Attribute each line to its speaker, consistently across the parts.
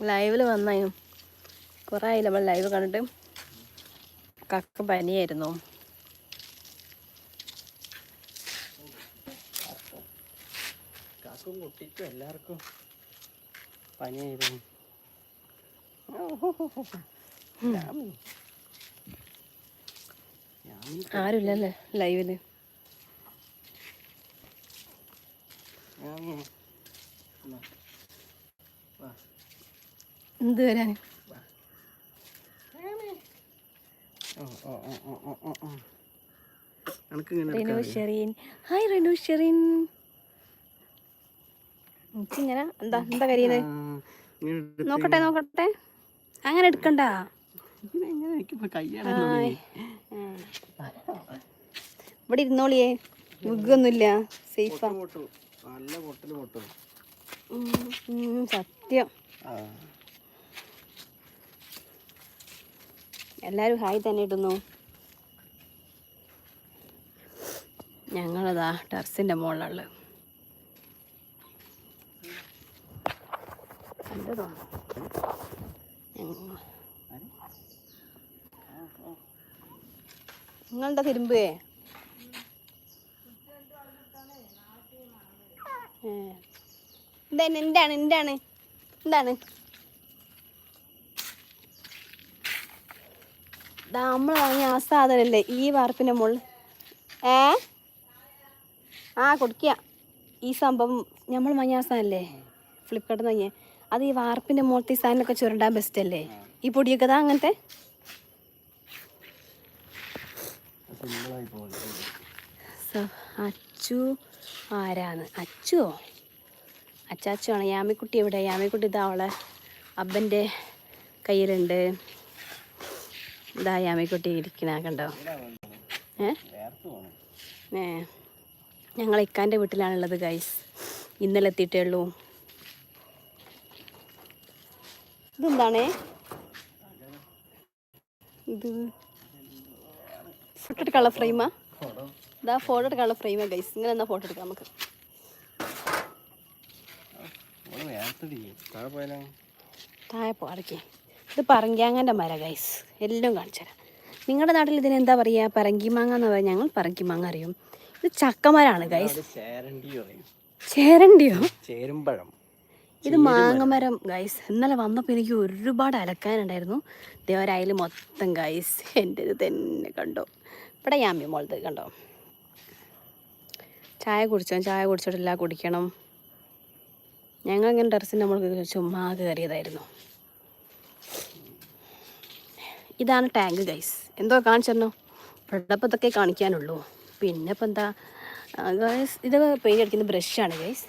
Speaker 1: ലൈവിൽ വന്നു കുറേ ആയില്ല നമ്മൾ ലൈവ് കണ്ടിട്ട്? കക്ക പനിയായിരുന്നു.
Speaker 2: കാക്കും കുട്ടിക്കും എല്ലാവർക്കും പനിയായിരുന്നു.
Speaker 1: ആരുമില്ലല്ലേ ലൈവിൽ
Speaker 2: യാമി. എന്നാ, വാ.
Speaker 1: എന്ത് വരാൻ
Speaker 2: ഓ, ഓ, ഓ, ഓ, ഓ, ഓ, ഓ. അനക്ക് ഇങ്ങനെ
Speaker 1: റിനു
Speaker 2: എടുക്കാൻ
Speaker 1: വരാൻ ഹായ് റിനു ഷെറീൻ. എനിക്കിങ്ങനെ എന്താ എന്താ കരിയുന്നത് നോക്കട്ടെ നോക്കട്ടെ. അങ്ങനെ എടുക്കണ്ട. ഇവിടെ ഇരുന്നോളിയേ. മുഖൊന്നുമില്ല സേഫാ. സത്യം. എല്ലാവരും ഹായ് തന്നെ ഇടുന്നു. ഞങ്ങളതാ ടെറസിന്റെ മുകളിലുള്ള നിങ്ങളുടെ തിരുമ്പേ എന്താണ് എന്താണ് എന്താണ് എന്താണ് നമ്മൾ വാങ്ങിയ ആ സാധനല്ലേ ഈ വാർപ്പിന്റെ മുകളിൽ ഏ? ആ കൊടുക്കുക ഈ സംഭവം നമ്മൾ വാങ്ങിയ ആ സാധനല്ലേ? ഫ്ലിപ്കാർട്ടിൽ അത് ഈ വാർപ്പിന്റെ ഈ സാധനമൊക്കെ ചുരണ്ടാൻ ബെസ്റ്റ് അല്ലേ ഈ പൊടിയൊക്കെ ഇതാ അങ്ങനത്തെ. അച്ചു ആരാണ്? അച്ചുവോ? അച്ചാച്ചു ആണ് യാമിക്കുട്ടി എവിടെ? യാമിക്കുട്ടി ഇതാ അവളെ അബ്ബന്റെ കയ്യിലുണ്ട്. ഇതാ യാമിക്കുട്ടി ഇരിക്കണ കണ്ടോ? ഏ? ഞങ്ങൾ ഇക്കാന്റെ വീട്ടിലാണുള്ളത് ഗൈസ് ഇന്നലെ എത്തിയിട്ടേ ഉള്ളൂ. ഇതെന്താണേ? ഇത് ഫോട്ടോ എടുക്കാനുള്ള ഫ്രെയിമാ ഇതാ ഫോട്ടോ എടുക്കാനുള്ള ഫ്രെയിമാ ഗൈസ് ഇങ്ങനെ എന്നാ ഫോട്ടോ എടുക്കാം നമുക്ക്.
Speaker 2: താഴെ പോയാലോ?
Speaker 1: താഴെ പോടക്കേ ഇത് പറങ്കിയാങ്ങന്റെ മര ഗൈസ് എല്ലാം കാണിച്ചു തരാം. നിങ്ങളുടെ നാട്ടിൽ ഇതിന് എന്താ പറയുക പറങ്കിമാങ്ങ എന്ന് പറയാൻ ഞങ്ങൾ പറങ്കിമാങ്ങ അറിയും. ഇത് ചക്കമരാണ് ഗൈസ് ചേരണ്ടിയോ
Speaker 2: ചേരുമ്പഴം
Speaker 1: ഇത് മാങ്ങമരം ഗൈസ് ഇന്നലെ വന്നപ്പോൾ എനിക്ക് ഒരുപാട് അലക്കാനുണ്ടായിരുന്നു. ദേവരായാലും മൊത്തം ഗൈസ് എന്റെ ഇത് തന്നെ കണ്ടോ? ഇവിടെ യാമ്പി മോളത് കണ്ടോ? ചായ കുടിച്ചോ? ചായ കുടിച്ചിട്ടില്ല കുടിക്കണം. ഞങ്ങൾ ഇങ്ങനെ ടെറസിന്റെ നമ്മൾക്ക് ചുമ്മാ കയറിയതായിരുന്നു. ഇതാണ് ടാങ്ക് ഗൈസ് എന്തോ കാണിച്ചെന്നോ? ഇതൊക്കെ കാണിക്കാനുള്ളൂ. പിന്നെ ഇപ്പം എന്താ ഗൈസ് ഇത് പെയിന്റ് അടിക്കുന്ന ബ്രഷാണ് ഗൈസ്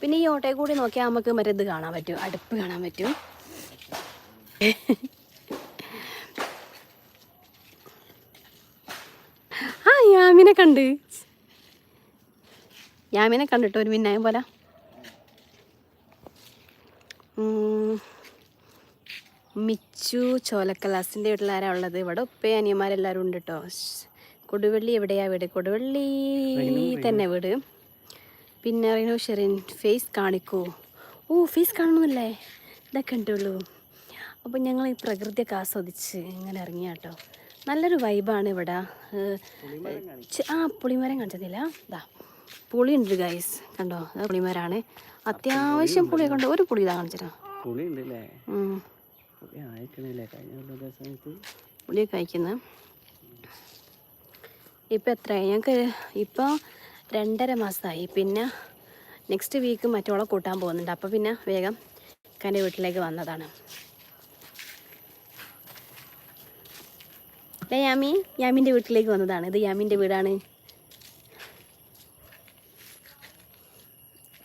Speaker 1: പിന്നെ ഈ ഓട്ടയിൽ കൂടി നോക്കിയാൽ നമുക്ക് മറ്റേ ഇത് കാണാൻ പറ്റും അടുപ്പ് കാണാൻ പറ്റും. ആ യാമിനെ കണ്ട്. യാമിനെ കണ്ടിട്ടോ ഒരു മിന്നായം പോലെ. മിച്ചു ചോലക്കലാസിന്റെ വീട്ടിലാരാ ഉള്ളത്? ഇവിടെ ഉപ്പയും അനിയന്മാരെല്ലാവരും ഉണ്ട് കേട്ടോ കൊടുവള്ളി എവിടെയാ വീട്? കൊടുവള്ളി തന്നെ വീട്. പിന്നെ റിനു ഷെറിൻ ഫേസ് കാണിക്കൂ. ഓ ഫേസ് കാണുന്നില്ലേ? ഇതൊക്കെ ഉണ്ടുള്ളൂ അപ്പോൾ ഞങ്ങൾ ഈ പ്രകൃതിയൊക്കെ ആസ്വദിച്ച് ഇങ്ങനെ ഇറങ്ങിയ കേട്ടോ നല്ലൊരു വൈബാണ് ഇവിടെ. ആ പുളിമരം കണ്ടതില്ല ഇതാ പുളി ഉണ്ട് ഗൈസ് കണ്ടോ? പുളിമരാണ്. അത്യാവശ്യം പുളിയൊക്കെ ഉണ്ട്. ഒരു പുളി ഇതാ കാണിച്ചിട്ടാ
Speaker 2: പുളി ഉണ്ടല്ലേ പുളി കഴിക്കുന്ന കഴിഞ്ഞ കൊല്ലത്തെ സമയത്ത്.
Speaker 1: പുളിയൊക്കെ കഴിക്കുന്നത് ഇപ്പം എത്രയായി ഞങ്ങൾക്ക് ഇപ്പോൾ രണ്ടര മാസമായി പിന്നെ നെക്സ്റ്റ് വീക്ക് മറ്റോളെ കൂട്ടാൻ പോകുന്നുണ്ട്. അപ്പോൾ പിന്നെ വേഗം എന്റെ വീട്ടിലേക്ക് വന്നതാണ്. യാമി യാമിന്റെ വീട്ടിലേക്ക് വന്നതാണ്. ഇത് യാമിന്റെ വീടാണ്.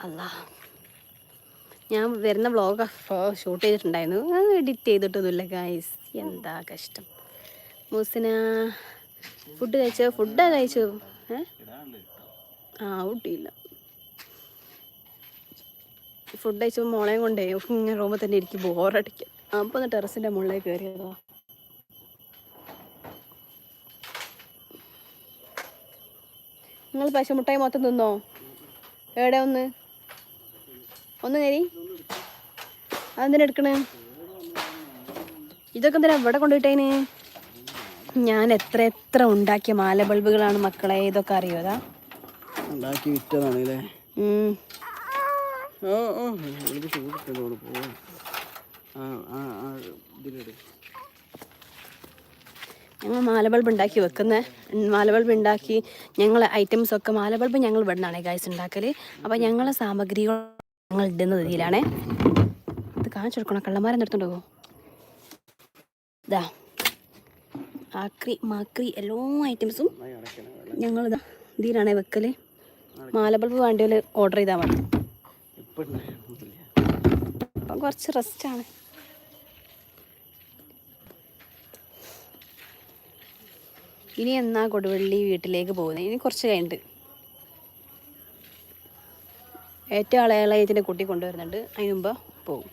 Speaker 1: അല്ലാ ഞാൻ വരുന്ന വ്ളോഗ് ഷൂട്ട് ചെയ്തിട്ടുണ്ടായിരുന്നു. എഡിറ്റ് ചെയ്തിട്ടൊന്നുമില്ല ഗായ്സ് എന്താ കഷ്ടം. മൂസിന ഫുഡ് കഴിച്ചോ? ഫുഡാ കഴിച്ചോ? ആ ഊട്ടിയില്ല. ഫുഡ് കഴിച്ചപ്പോൾ മോളെയും കൊണ്ടേ ഇങ്ങനെ റൂമിൽ തന്നെ ഇരിക്കും ബോറടിക്കും അപ്പോൾ ഒന്ന് ടെറസിന്റെ മുകളിലേക്ക് കയറിയതോ. നിങ്ങൾ പശുമുട്ടായി മൊത്തം തിന്നോ? എവിടെ ഒന്ന്? ഒന്ന് കയറി അതെന്തിനാ എടുക്കണേ? ഇതൊക്കെ എന്തിനാ ഇവിടെ കൊണ്ടുപോയിട്ടേന്? ഞാൻ എത്ര എത്ര ഉണ്ടാക്കിയ മാല ബൾബുകളാണ് മക്കളെ ഇതൊക്കെ അറിയോ അതാ?
Speaker 2: ഉണ്ടാക്കി വിറ്റതാണ് അല്ലേ? ഓ ഓ എനിക്ക് ചൂടിട്ടോട് പോ. ആ ആ ആ ഇതിലിട്.
Speaker 1: ഞങ്ങൾ മാല ബൾബ് ഉണ്ടാക്കി വെക്കുന്ന. മാല ബൾബ് ഉണ്ടാക്കി ഞങ്ങളെ ഐറ്റംസ് ഒക്കെ മാല ബൾബ് ഞങ്ങൾ ഇവിടെ നിന്നാണ് ഗൈസ് ഉണ്ടാക്കൽ അപ്പോൾ ഞങ്ങളെ സാമഗ്രികൾ ഞങ്ങൾ ഇടുന്ന രീതിയിലാണേ. ഇത് കാണിച്ചു കൊടുക്കണം? കള്ളന്മാരെ നിർത്തുണ്ടോ ഇതാ ആക്രി മാക്രി എല്ലാ ഐറ്റംസും
Speaker 2: ഞങ്ങൾ
Speaker 1: ഇതാ ഇതിലാണേ വെക്കൽ മാല ബൾബ് വേണ്ടിയവർ ഓർഡർ ചെയ്താൽ മതി. അപ്പം കുറച്ച് റെസ്റ്റാണ്. ഇനി എന്നാ കൊടുവള്ളി വീട്ടിലേക്ക് പോകുന്നത്? ഇനി കുറച്ച് കഴിഞ്ഞിട്ട്. ഏറ്റവും ഇളയ ഇളയളയത്തിന്റെ കുട്ടി കൊണ്ടുവരുന്നുണ്ട്. അതിന് പോകും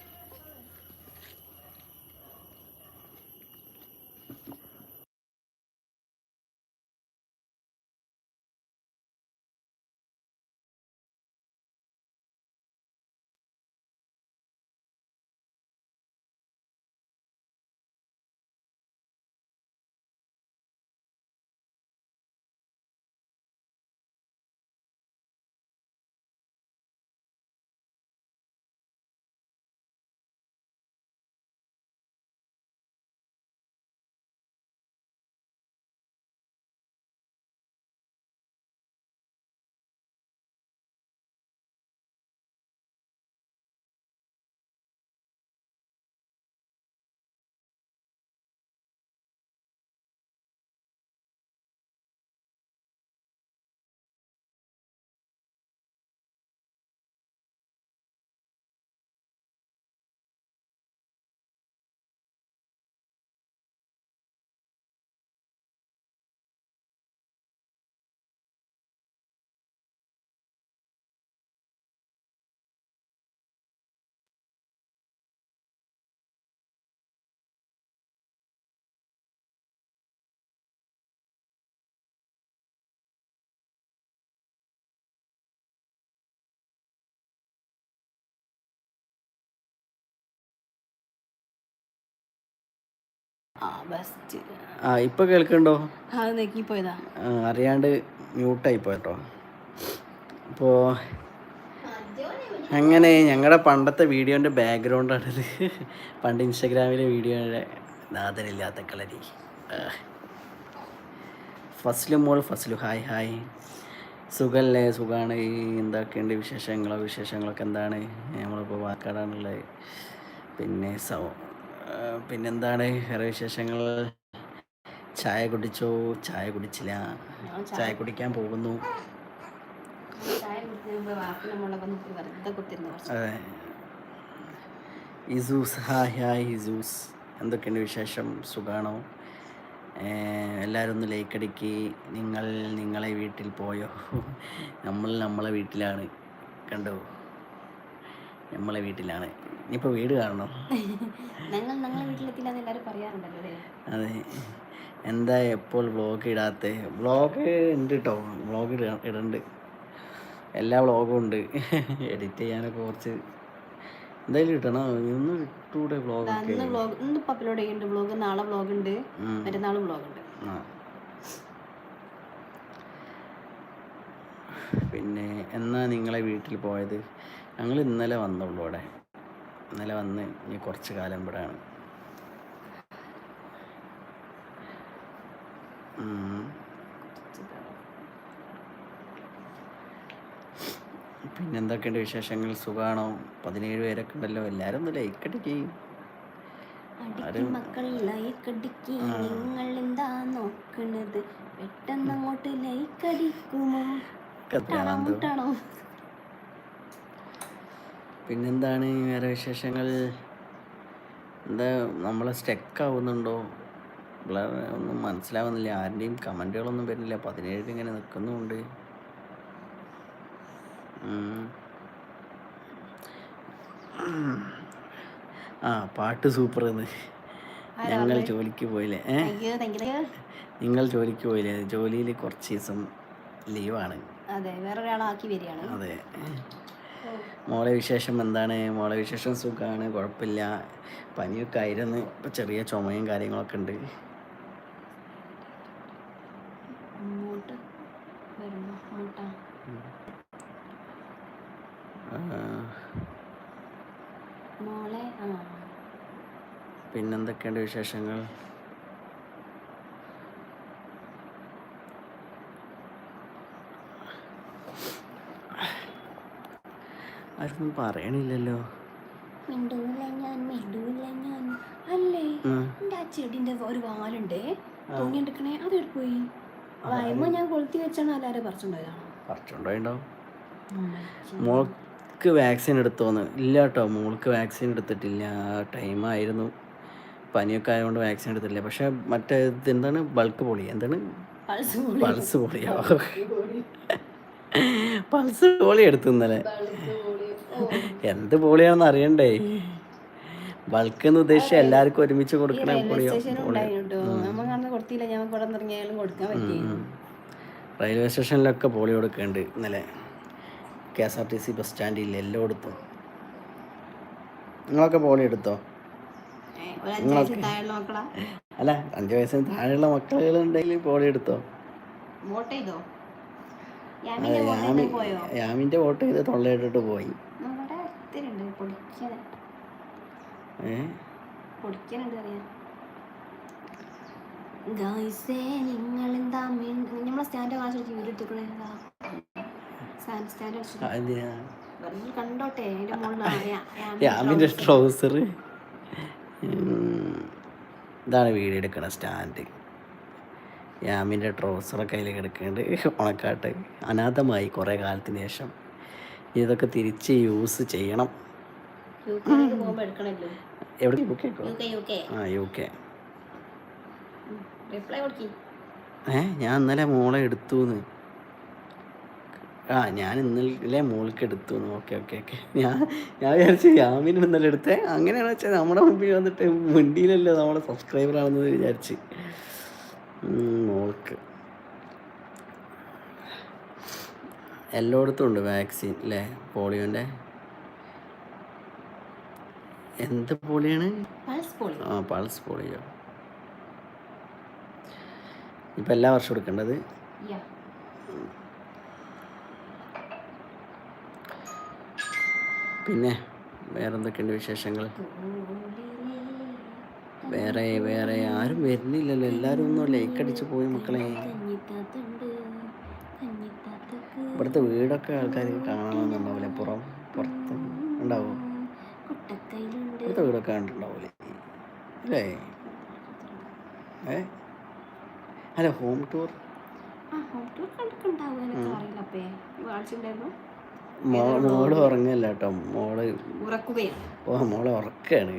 Speaker 1: ബെസ്റ്റ്.
Speaker 2: ആ ഇപ്പൊ കേൾക്കണ്ടോ?
Speaker 1: അത്
Speaker 2: അറിയാണ്ട് മ്യൂട്ടായി പോയട്ടോ. അപ്പോ അങ്ങനെ ഞങ്ങളുടെ പണ്ടത്തെ വീഡിയോന്റെ ബാക്ക്ഗ്രൗണ്ടാണിത്. പണ്ട് ഇൻസ്റ്റാഗ്രാമിലെ വീഡിയോയുടെ നാദരില്ലാത്ത കളരി. ഫസ്ലു മോൾ ഫസ്ലു ഹായ് ഹായ്. സുഖല്ലേ? സുഖമാണ് എന്തൊക്കെയുണ്ട് വിശേഷങ്ങളോ? വിശേഷങ്ങളൊക്കെ എന്താണ്? നമ്മളിപ്പോൾ വാക്കാടാണുള്ളത് പിന്നെ സൗ പിന്നെന്താണ്? വേറെ വിശേഷങ്ങൾ ചായ കുടിച്ചോ? ചായ കുടിച്ചില്ല. ചായ കുടിക്കാൻ പോകുന്നു. അതെ. ഇസൂസ്. ഹായ് ഹായ് ഇസൂസ്. എന്തൊക്കെയുണ്ട് വിശേഷം? സുഖാണോ? എല്ലാവരും ഒന്ന് ലൈക്ക് അടിക്ക്. നിങ്ങൾ നിങ്ങളെ വീട്ടിൽ പോയോ? നമ്മൾ നമ്മളെ വീട്ടിലാണ്. കണ്ടോ? നമ്മളെ വീട്ടിലാണ്. ഇനിയിപ്പോൾ വീട് കാണണം.
Speaker 1: ഞങ്ങൾ ഞങ്ങളെ വീട്ടിലെത്തില്ല എല്ലാവരും പറയാറുണ്ടല്ലോ അല്ലേ?
Speaker 2: അതെ. എന്താ എപ്പോൾ ബ്ലോഗ് ഇടാത്ത? ബ്ലോഗ് ഉണ്ട് കേട്ടോ ബ്ലോഗ് ഇട ഇടുന്നുണ്ട് എല്ലാ ബ്ലോഗും ഉണ്ട്. എഡിറ്റ് ചെയ്യാനൊക്കെ കുറച്ച് എന്തായാലും ഇടണം. ഇന്ന് ഇട്ടൂടെ ബ്ലോഗ്
Speaker 1: ഇന്ന് ബ്ലോഗ് ഇന്ന് ഇപ്പം അപ്ലോഡ് ചെയ്യുന്നുണ്ട് ബ്ലോഗ് നാളെ ബ്ലോഗ് ഉണ്ട്. മറ്റന്നാൾ ബ്ലോഗ് ഉണ്ട്.
Speaker 2: പിന്നെ എന്നാ നിങ്ങളെ വീട്ടിൽ പോയത്? ഞങ്ങൾ ഇന്നലെ വന്നുള്ളൂ ഇവിടെ ഇന്നലെ വന്ന് ഇനി കുറച്ച് കാലം ഇവിടെയാണ്. പിന്നെന്തൊക്കെയുണ്ട് വിശേഷങ്ങൾ? സുഖാണോ? പതിനേഴ് പേരൊക്കെ ഉണ്ടല്ലോ. എല്ലാവരും ഒന്ന് ലൈക്ക് അടിക്കുകയും
Speaker 1: അടിക്ക് മക്കൾ ലൈക്ക് അടിക്ക് നിങ്ങൾ എന്താ നോക്കണത്? പെട്ടെന്ന് അങ്ങോട്ട് ലൈക്ക് അടിക്കുമോ?
Speaker 2: കത്തിയാണോ
Speaker 1: ട്ടാണോ
Speaker 2: പിന്നെന്താണ് വേറെ വിശേഷങ്ങൾ? എന്താ നമ്മളെ സ്റ്റക്ക് ആവുന്നുണ്ടോ? ബ്ലർ ഒന്നും മനസ്സിലാവുന്നില്ല. ആരുടെയും കമന്റുകളൊന്നും വരുന്നില്ല. പതിനേഴിൽ ഇങ്ങനെ നിൽക്കുന്നുമുണ്ട് ആ പാട്ട് സൂപ്പർ എന്ന് ഞങ്ങൾ ജോലിക്ക് പോയില്ലേ? നിങ്ങൾ ജോലിക്ക് പോയില്ലേ? ജോലിയിൽ കുറച്ച് ദിവസം ലീവാണ്.
Speaker 1: അതെ വേറൊരാളാക്കി വരികയാണ്.
Speaker 2: അതെ. മോളെ വിശേഷം എന്താണ്? മോളെ വിശേഷം സുഖമാണ് കുഴപ്പമില്ല. പനിയൊക്കെ ആയിരുന്നു. ഇപ്പം ചെറിയ ചുമയും കാര്യങ്ങളൊക്കെ ഉണ്ട്. പിന്നെന്തൊക്കെയുണ്ട് വിശേഷങ്ങൾ? ആരൊന്നും പറയണില്ലല്ലോ.
Speaker 1: ഞാൻ ഞാൻ. അല്ലേ? ആ. ഒരു വാലുണ്ടേ. അത് ഞാൻ കൊളുത്തി വെച്ചാണ് എല്ലാവരും പറിച്ചുണ്ടായതാണ്?
Speaker 2: പറിച്ചുണ്ടായിണ്ടാവും. മോൾക്ക് വാക്സിൻ എടുത്തോന്ന്. ഇല്ല കേട്ടോ മോൾക്ക് വാക്സിൻ എടുത്തിട്ടില്ല. ടൈമായിരുന്നു. പനിയൊക്കെ ആയതുകൊണ്ട് വാക്സിൻ എടുത്തിട്ടില്ല പക്ഷെ മറ്റേ എന്താണ്? ബൾക്ക് പൊളി. എന്താണ്?
Speaker 1: Pulse
Speaker 2: pulse പൊളിയോ? പൾസ് പൊളി എടുത്തു ഇന്നലെ. എന്ത് പൊളിയാണെന്ന് അറിയണ്ടേ? ബൾക്ക് എന്ന് ഉദ്ദേശിച്ച എല്ലാവർക്കും ഒരുമിച്ച് കൊടുക്കണ പൊളിയോ റെയിൽവേ സ്റ്റേഷനിലൊക്കെ പോളി കൊടുക്കുന്നുണ്ട് ഇന്നലെ. K S R T C bus സ്റ്റാൻഡിൽ എല്ലായിടത്തും. നിങ്ങളൊക്കെ പോളി എടുത്തോ? അല്ല അഞ്ചു വയസ്സിന് താഴെയുള്ള മക്കളുണ്ടെങ്കിൽ പോളി എടുത്തോ?
Speaker 1: യാമിന്റെ വോട്ട് ചെയ്ത്
Speaker 2: തൊള്ളയിട്ടിട്ട് പോയി.
Speaker 1: നമ്മളെ സ്റ്റാൻഡ് കാണിച്ചു വീഡിയോ എടുത്തുകൂടെ സ്റ്റാൻഡ് അടിച്ചു കണ്ടോട്ടെ
Speaker 2: യാമിന്റെ ട്രൗസർ ഇതാണ് വീട് എടുക്കണ സ്റ്റാൻഡ്. യാമിന്റെ ട്രൗസറൊക്കെ അതിൽ കിടക്കുന്നുണ്ട് ഉണക്കാട്ട്. അനാഥമായി കുറേ കാലത്തിന് ശേഷം. ഇതൊക്കെ തിരിച്ച് യൂസ് ചെയ്യണം. എവിടെ ആ യു കെ ഏ ഞാൻ ഇന്നലെ മോളെ എടുത്തു ആ ഞാൻ ഇന്നലെ മോൾക്ക് എടുത്തു ഓക്കെ ഓക്കെ ഓക്കെ. ഞാൻ ഞാൻ വിചാരിച്ചു യാമിന് ഇന്നലെ എടുത്തേ. അങ്ങനെയാണ് വെച്ചാൽ നമ്മുടെ മുമ്പിൽ വന്നിട്ട് വണ്ടിയിലല്ലോ നമ്മുടെ സബ്സ്ക്രൈബർ ആണെന്ന് വിചാരിച്ച്. മോൾക്ക്. എല്ലായിടത്തും ഉണ്ട് വാക്സിൻ അല്ലേ പോളിയോന്റെ എന്ത് പോളിയാണ്? ആ പൾസ് പോളിയോ. ഇപ്പം എല്ലാ വർഷവും എടുക്കേണ്ടത്? പിന്നെ വേറെ എന്തൊക്കെയുണ്ട് വിശേഷങ്ങൾ? വേറെ വേറെ ആരും വരുന്നില്ലല്ലോ. എല്ലാവരും ഒന്നും ലൈക്ക് അടിച്ചു പോയി മക്കളെ. ഇവിടുത്തെ വീടൊക്കെ ആൾക്കാർക്ക് കാണണമെന്നുണ്ടാവില്ലേ പുറം പുറത്ത് ഉണ്ടാവും?
Speaker 1: കുട്ടക്കൈലുണ്ട്
Speaker 2: ഇവിടെ കണ്ടിട്ടുണ്ടാവില്ലേ? അല്ലേ? ഏ? അല്ല ഹോം ടൂർ? മോൾ ഉറങ്ങല്ല കേട്ടോ.
Speaker 1: മോൾ
Speaker 2: ഓ മോൾ ഉറക്കാണ്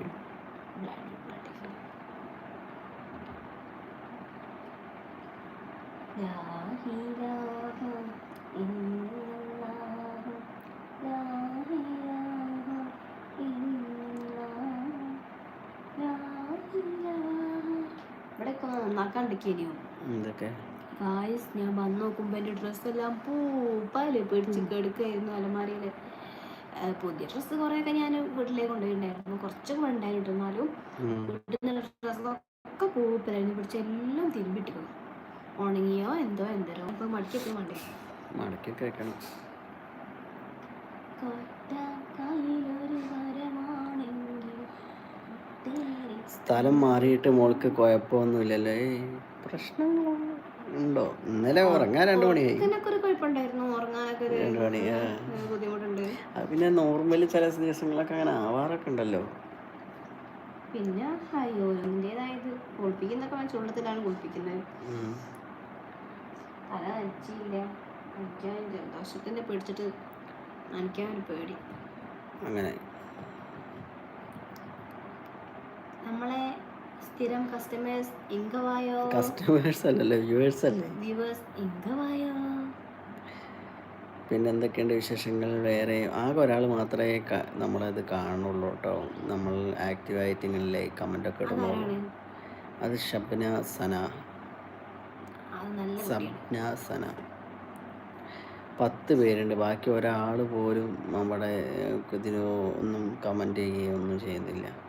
Speaker 1: ഇവിടെയൊക്കെ നന്നാക്കാണ്ടിരിക്കോ
Speaker 2: എന്തൊക്കെ?
Speaker 1: ഗായ്സ് ഞാൻ വന്ന് നോക്കുമ്പോൾ എന്റെ ഡ്രസ്സെല്ലാം പൂപ്പാൽ പിടിച്ച് കെടുക്കായിരുന്നു അലമാരിയിൽ പുതിയ ഡ്രസ്സ് കുറേയൊക്കെ ഞാൻ വീട്ടിലേക്ക് കൊണ്ടുപോയിട്ടുണ്ടായിരുന്നു കുറച്ചൊക്കെ ഉണ്ടായിരുന്നു എന്നാലും. വീട്ടിൽ നിന്നുള്ള ഡ്രസ്സൊക്കെ പൂപ്പലായിരുന്നു. പിടിച്ച് എല്ലാം തിരുമ്പിട്ടിരുന്നു. ഉണങ്ങിയോ എന്തോ എന്തരോ അപ്പോൾ മടക്കി വേണ്ടേ
Speaker 2: മടക്കൊക്കെ വെക്കണം. സ്ഥലം മാറിയിട്ട് മോൾക്ക് കുഴപ്പമൊന്നുമില്ലല്ലേ? പ്രശ്നങ്ങളൊന്നും പ്രശ്നങ്ങളോ ഉണ്ടോ? ഇന്നലെ ഉറങ്ങാൻ രണ്ടു മണിയായി. രണ്ട് മണി അത് പിന്നെ നോർമലി ചില ദിവസങ്ങളൊക്കെ അങ്ങനെ ആവാറൊക്കെ ഉണ്ടല്ലോ.
Speaker 1: പിന്നെ അയ്യോ അതിന്റെതായത് കുളിപ്പിക്കുന്നൊക്കെ ഞാൻ ചുള്ളത്തിലാണ് കുളിപ്പിക്കുന്നത്.
Speaker 2: ഉം.
Speaker 1: തല നനച്ചില്ല നനയ്ക്കാൻ ജലദോഷത്തിന്റെ പേടിച്ചിട്ട് നനയ്ക്കാൻ ഒരു പേടി.
Speaker 2: അങ്ങനെ.
Speaker 1: നമ്മളെ സ്ഥിരം കസ്റ്റമേഴ്സ് ഇങ്കവായോ?
Speaker 2: കസ്റ്റമേഴ്സ് അല്ലല്ലോ വ്യൂവേഴ്സ് അല്ലേ?
Speaker 1: വ്യൂവേഴ്സ് ഇങ്കവായോ?
Speaker 2: പിന്നെ എന്തൊക്കെയുണ്ട് വിശേഷങ്ങൾ? വേറെ ആകെ ഒരാൾ മാത്രമേ നമ്മളത് കാണുള്ളൂ കേട്ടോ. നമ്മൾ ആക്റ്റീവായിട്ട് ഇങ്ങനെ കമന്റൊക്കെ ഒക്കെ
Speaker 1: ഇടുമ്പോൾ.
Speaker 2: അത് ഷബ്ന സന. സബ്ന സന. പത്ത് പേരുണ്ട്. ബാക്കി ഒരാൾ പോലും നമ്മുടെ ഇതിനോ ഒന്നും കമന്റ് ചെയ്യുകയോ ഒന്നും ചെയ്യുന്നില്ല.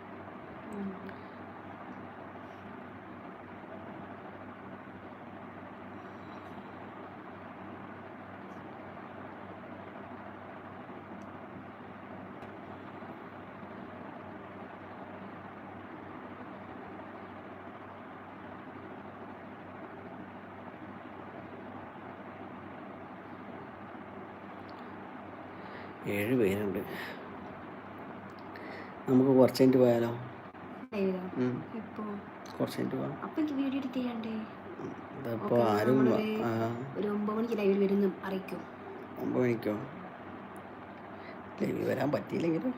Speaker 2: ഏഴ് പേരുണ്ട്. നമുക്ക് കുറച്ച് കഴിഞ്ഞിട്ട് പോയാലോ? കുറച്ച് കഴിഞ്ഞിട്ട് പോകാം. ഇതിപ്പോൾ ആരും
Speaker 1: ഒരു ഒമ്പത് മണിക്ക് ലൈവിൽ വരുന്നു അറിയിക്കും.
Speaker 2: ഒമ്പത് മണിക്കോ? ലൈവിൽ വരാൻ പറ്റിയില്ലെങ്കിലും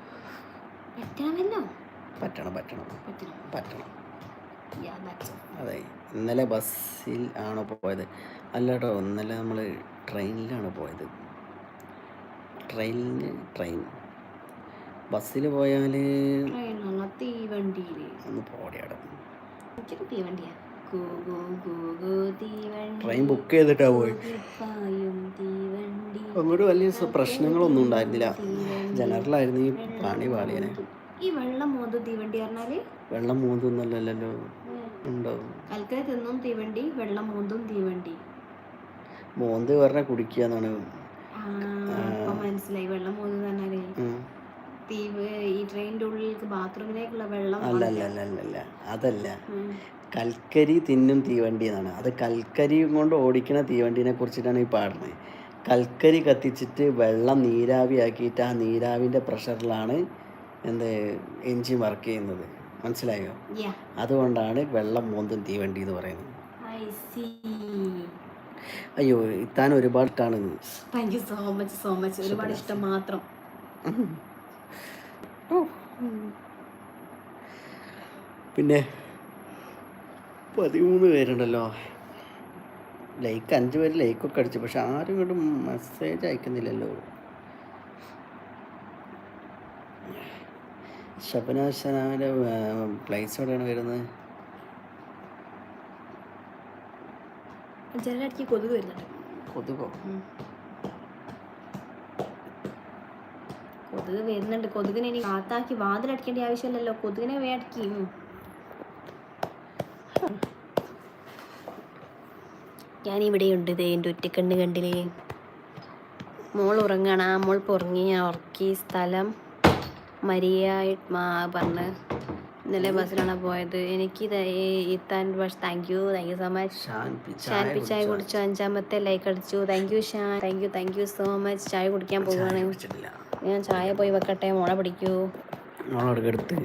Speaker 1: പറ്റണമല്ലോ?
Speaker 2: പറ്റണം പറ്റണം.
Speaker 1: പറ്റണം.
Speaker 2: അതെ ഇന്നലെ ബസ്സിൽ ആണോ പോയത്? അല്ല കേട്ടോ ഇന്നലെ നമ്മൾ ട്രെയിനിലാണ് പോയത്. ട്രെയിനിന് ട്രെയിൻ. ബസ്സിൽ പോയാൽ ഒന്ന് പോടിയാടെ ട്രെയിൻ ബുക്ക് ചെയ്തിട്ടാ പോയി. അങ്ങോട്ട് വലിയ പ്രശ്നങ്ങളൊന്നും ഉണ്ടായിരുന്നില്ല. ജനറലായിരുന്നു ഈ പാണി പാളിയനെ.
Speaker 1: ഈ വെള്ളം മോന്തും തീവണ്ടി പറഞ്ഞാൽ?
Speaker 2: വെള്ളം മൂന്നൊന്നല്ലല്ലോ ഉണ്ടോ?
Speaker 1: കൽക്കരി തിന്നും തീവണ്ടി വെള്ളം മോന്തും തീവണ്ടി.
Speaker 2: മോന്ത് പറഞ്ഞാൽ കുടിക്കുക എന്നാണ്
Speaker 1: മനസ്സിലായി. വെള്ളം പോകുന്നത് തന്നെ
Speaker 2: ഉം.
Speaker 1: തീവ് ഈ ട്രെയിനിന്റെ ഉള്ളിലേക്ക് ബാത്റൂമിലേക്കുള്ള വെള്ളം
Speaker 2: അല്ല അല്ല അല്ല അല്ല അല്ല. അതല്ല. കൽക്കരി തിന്നും തീവണ്ടി എന്നാണ് അത് കൽക്കരി കൊണ്ട് ഓടിക്കുന്ന തീവണ്ടിനെ കുറിച്ചിട്ടാണ് ഈ പാടുന്നത്. കൽക്കരി കത്തിച്ചിട്ട് വെള്ളം നീരാവിയാക്കിയിട്ട് ആ നീരാവിന്റെ പ്രഷറിലാണ് എന്ത് എൻജിൻ വർക്ക് ചെയ്യുന്നത്. മനസ്സിലായോ? അതുകൊണ്ടാണ് വെള്ളം മോന്തും തീവണ്ടി എന്ന് പറയുന്നത്. അയ്യോ താൻ ഒരുപാട് ഇഷ്ടമാണ്
Speaker 1: thank you so much so much ഒരുപാട് ഇഷ്ടം മാത്രം.
Speaker 2: പിന്നെ പതിമൂന്ന് പേരുണ്ടല്ലോ. ലൈക്ക് അഞ്ച് പേര് ലൈക്കൊക്കെ അടിച്ചു. പക്ഷെ ആരും ഇങ്ങോട്ട് മെസ്സേജ് അയക്കുന്നില്ലല്ലോ. ശബനാശനാവിന്റെ പ്ലേസ് എവിടെയാണ് വരുന്നത്?
Speaker 1: ജനലടിക്ക് കൊതുക് വരുന്നുണ്ട്.
Speaker 2: കൊതുകോ.
Speaker 1: കൊതുക് വരുന്നുണ്ട്. കൊതുകിനെ ഇനി കാത്താക്കി വാതിലടിക്കേണ്ട ആവശ്യമില്ലല്ലോ. കൊതുകിനെ വേടിക്കും ഞാനിവിടെയുണ്ട് ഇതേ എന്റെ ഒറ്റക്കണ്ണ് കണ്ടില്ലേ. മോൾ ഉറങ്ങണ. മോൾ പൊറങ്ങി ഞാൻ ഉറക്കി സ്ഥലം മരിയായി മാ പറഞ്ഞ് ഇന്നലെ ബസ്സിലാണ് പോയത്. എനിക്ക് ഇത് ഇത്താൻ thank you thank you so much
Speaker 2: Shan
Speaker 1: പിച്ചായ
Speaker 2: കുടിച്ചു?
Speaker 1: അഞ്ചാമത്തെ ലൈക്ക് അടിച്ചു. Thank you Shan. Thank you thank you so much ചായ കുടിക്കാൻ പോവുകയാണ് ഞാൻ ചായ പോയി വെക്കട്ടെ. മോളെ പിടിക്കൂ.
Speaker 2: മോളെടുത്ത് എടുത്ത്.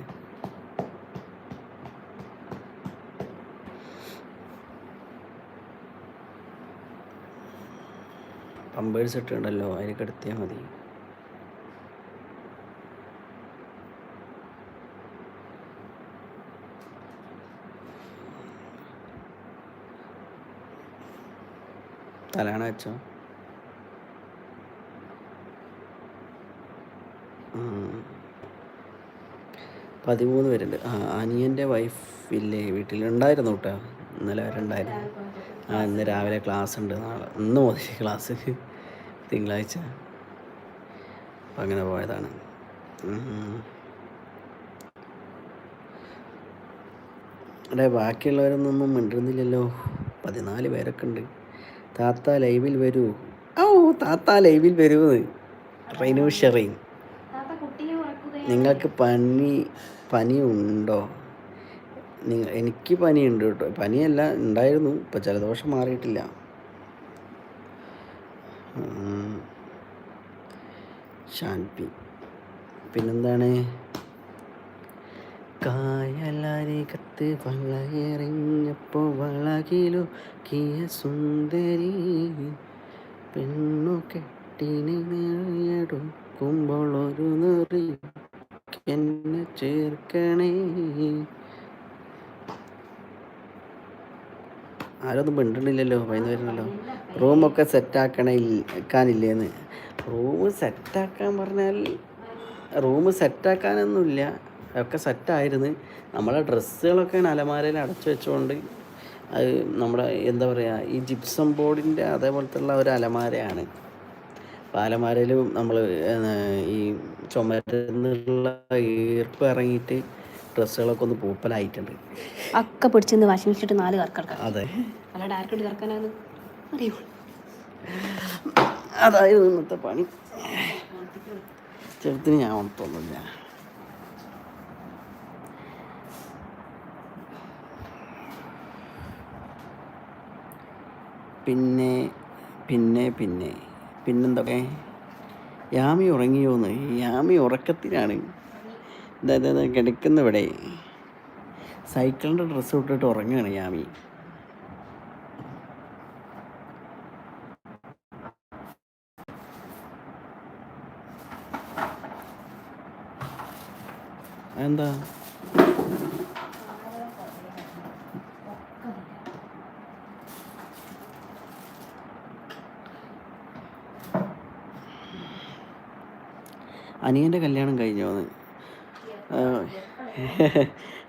Speaker 2: പമ്പേഴ്സ് ഇട്ടുണ്ടല്ലോ അതിലേക്ക് കിടത്തിയാൽ മതി. തലാണ വെച്ചോ. പതിമൂന്ന് പേരുണ്ട്. ആ അനിയന്റെ വൈഫ് ഇല്ലേ? വീട്ടിലുണ്ടായിരുന്നു കേട്ടോ ഇന്നലെ വരെ ഉണ്ടായിരുന്നു. ആ ഇന്ന് രാവിലെ ക്ലാസ് ഉണ്ട്. നാളെ ഇന്ന് മുതൽ ക്ലാസ് തിങ്കളാഴ്ച. അപ്പം അങ്ങനെ പോയതാണ്. അവിടെ ബാക്കിയുള്ളവരൊന്നും ബാക്കിയുള്ളവരൊന്നും മിണ്ടുന്നില്ലല്ലോ. പതിനാല് പേരൊക്കെ ഉണ്ട്. താത്ത ലൈവിൽ വരൂ. ഓ താത്ത ലൈവിൽ വരുമെന്ന്. റൈനു ഷെറീൻ. നിങ്ങൾക്ക് പനി പനി ഉണ്ടോ? നിങ്ങൾ എനിക്ക് പനിയുണ്ട് കേട്ടോ. പനിയല്ല ഉണ്ടായിരുന്നു. ഇപ്പം ജലദോഷം മാറിയിട്ടില്ല. ഷാൻപി. പിന്നെന്താണ്? കായലരികത്ത് വളയെറിഞ്ഞപ്പോൾ വളകിലു കിയ സുന്ദരി. പെണ്ണു കെട്ടിനെ നേടിയെടുക്കുമ്പോൾ ഒരു നെറി എന്നെ ചേർക്കണേ. ആരൊന്നും മിണ്ടണില്ലല്ലോ വൈകുന്നേരമല്ലോ റൂമൊക്കെ സെറ്റാക്കണേ വെക്കാനില്ലേന്ന് റൂം സെറ്റാക്കാൻ പറഞ്ഞാൽ റൂം സെറ്റാക്കാനൊന്നുമില്ല. ഒക്കെ സെറ്റായിരുന്നു നമ്മളെ ഡ്രസ്സുകളൊക്കെ അലമാരയിൽ അടച്ചു വെച്ചുകൊണ്ട് അത് നമ്മുടെ എന്താ പറയുക ഈ ജിപ്സം ബോർഡിന്റെ അതേപോലത്തുള്ള ഒരു അലമാരയാണ്. പാലമാരയിലും നമ്മൾ ഈ ചുമരുന്നുള്ള ഈർപ്പ് ഇറങ്ങിയിട്ട് ഡ്രസ്സുകളൊക്കെ ഒന്ന് പൂപ്പലായിട്ടുണ്ട്.
Speaker 1: ഒക്കെ പിടിച്ചെന്ന് വാഷിംഗ് മെഷീൻ നാല് കറക്കാം
Speaker 2: അതെ.
Speaker 1: കറക്കാനാണ്
Speaker 2: അതായത് ഇന്നത്തെ പണി. ചെറുത്തിന് ഞാൻ ഉണർത്തൊന്നുമില്ല പിന്നെ പിന്നെ പിന്നെ പിന്നെന്തൊക്കെ? യാമി ഉറങ്ങിയോന്ന്? യാമി ഉറക്കത്തിലാണ്. അതായത് കിടക്കുന്നിവിടെ. സൈക്കിളിന്റെ ഡ്രസ്സ് ഇട്ടിട്ട് ഉറങ്ങുകയാണ് യാമി. എന്താ അനിയന്റെ കല്യാണം കഴിഞ്ഞോന്ന്? ആ,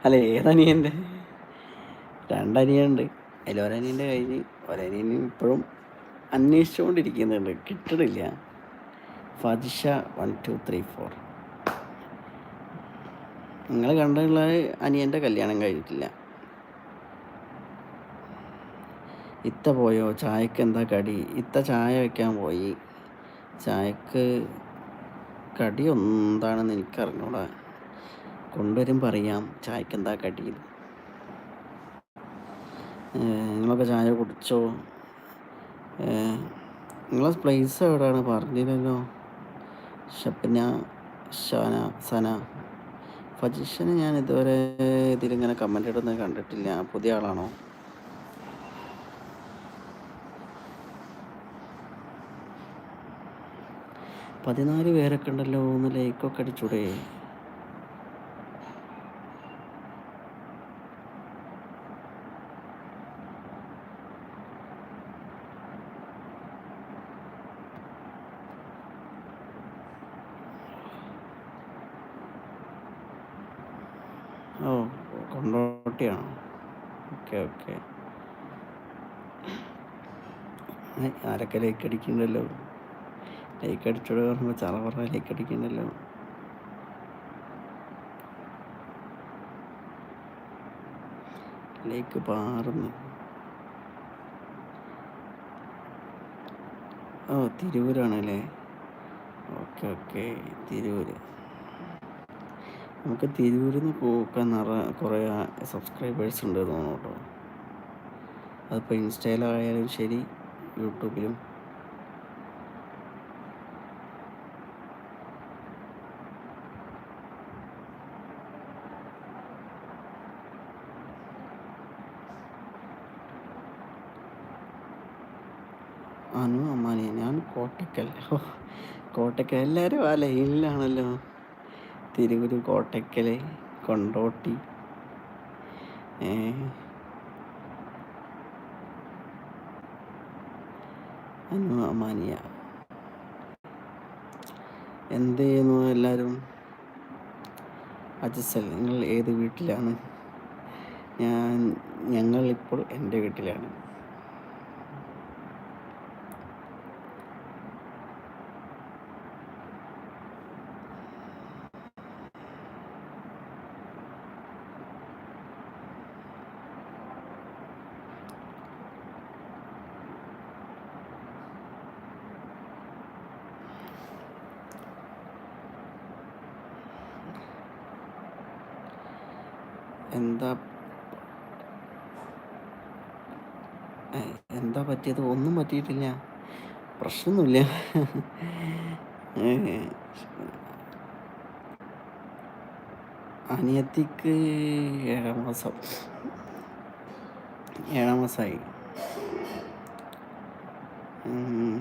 Speaker 2: അല്ല ഏതനിയന്റെ രണ്ടനിയനുണ്ട്. അതിൽ ഒരനിയന്റെ കഴിഞ്ഞ് ഒരനിയൻ ഇപ്പോഴും അന്വേഷിച്ചുകൊണ്ടിരിക്കുന്നുണ്ട്. കിട്ടണില്ല. ഫതിഷ വൺ ടു ത്രീ ഫോർ നിങ്ങൾ കണ്ടുള്ള അനിയന്റെ കല്യാണം കഴിഞ്ഞിട്ടില്ല. ഇത്ത പോയോ? ചായക്ക് എന്താ കടി? ഇത്ത ചായ വയ്ക്കാൻ പോയി. ചായക്ക് കടി എന്താണെന്ന് എനിക്കറിഞ്ഞൂടാ. കൊണ്ടുവരും പറയാം. ചായക്ക് എന്താ കടി? നിങ്ങളൊക്കെ ചായ കുടിച്ചോ? നിങ്ങളെ പ്ലേസ് എവിടെയാണ് പറഞ്ഞില്ലല്ലോ. ഷപ്ന ഷാന സന ഫജിഷനെ ഞാൻ ഇതുവരെ ഇതിലിങ്ങനെ കമന്റ് ഇടുന്നത് കണ്ടിട്ടില്ല. പുതിയ ആളാണോ? പതിനാല് പേരൊക്കെ ഉണ്ടല്ലോ ഒന്ന് ലൈക്കൊക്കെ അടിച്ചൂടെ? ഓ ഓക്കെ ഓക്കെ. ആരൊക്കെ ലൈക്ക് അടിക്കണ്ടല്ലോ ലൈക്ക് അടിച്ചോട് പറഞ്ഞപ്പോൾ ചാള പറഞ്ഞ ലൈക്ക് അടിക്കണ്ടല്ലോ. ലൈക്ക് പാറുന്നു ഓ തിരൂരാണല്ലേ? Okay okay Tirur. നമുക്ക് തിരൂരിൽ നിന്ന് പോക്കാൻ നിറ കുറേ സബ്സ്ക്രൈബേഴ്സ് ഉണ്ട് തോന്നുന്നു കേട്ടോ. അതിപ്പോൾ ഇൻസ്റ്റയിലായാലും ശരി യൂട്യൂബിലും അനു അമ്മാനി ഞാൻ കോട്ടക്കൽ. കോട്ടയ്ക്കൽ എല്ലാവരും ആ ലൈനിലാണല്ലോ. തിരുവരു കോട്ടയ്ക്കൽ കൊണ്ടോട്ടി. അനു അമാനിയ എന്ത് ചെയ്യുന്നു എല്ലാവരും അജസൽ നിങ്ങൾ ഏത് വീട്ടിലാണ്? ഞാൻ ഞങ്ങൾ ഇപ്പോൾ എന്റെ വീട്ടിലാണ്. എന്താ എന്താ പറ്റിയത്? ഒന്നും പറ്റിയിട്ടില്ല. പ്രശ്നമൊന്നുമില്ല. അനിയത്തിക്ക് ഏഴാം മാസം. ഏഴാം മാസമായി ഉം.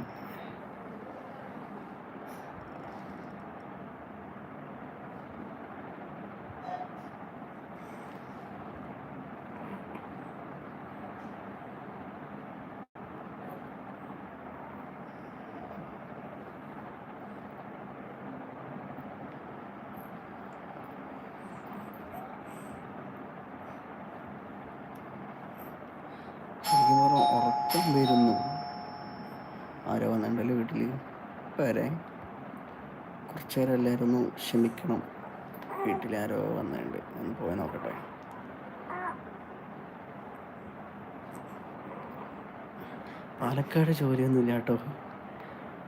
Speaker 2: ശരിക്കും പറഞ്ഞാൽ ഉറക്കം വരുന്നു ആരോ വന്നിട്ടുണ്ടല്ലോ വീട്ടിൽ ഇപ്പം വരാം കുറച്ച് നേരം എല്ലാവരും ഒന്ന് ക്ഷമിക്കണം. വീട്ടിലാരോ വന്നിട്ടുണ്ട്. ഒന്ന് പോയി നോക്കട്ടെ. പാലക്കാട് ജോലിയൊന്നുമില്ല കേട്ടോ.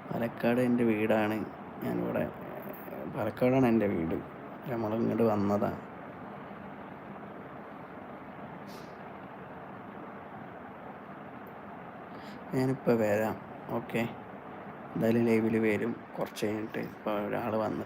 Speaker 2: പാലക്കാട് എന്റെ വീടാണ്. ഞാനിവിടെ പാലക്കാടാണ് എന്റെ വീട്. നമ്മളിങ്ങോട്ട് വന്നതാണ് ഞാനിപ്പോൾ വരാം. ഓക്കെ. എന്തായാലും ലൈവിൽ വരും കുറച്ച് കഴിഞ്ഞിട്ട് ഇപ്പോൾ ഒരാൾ വന്ന്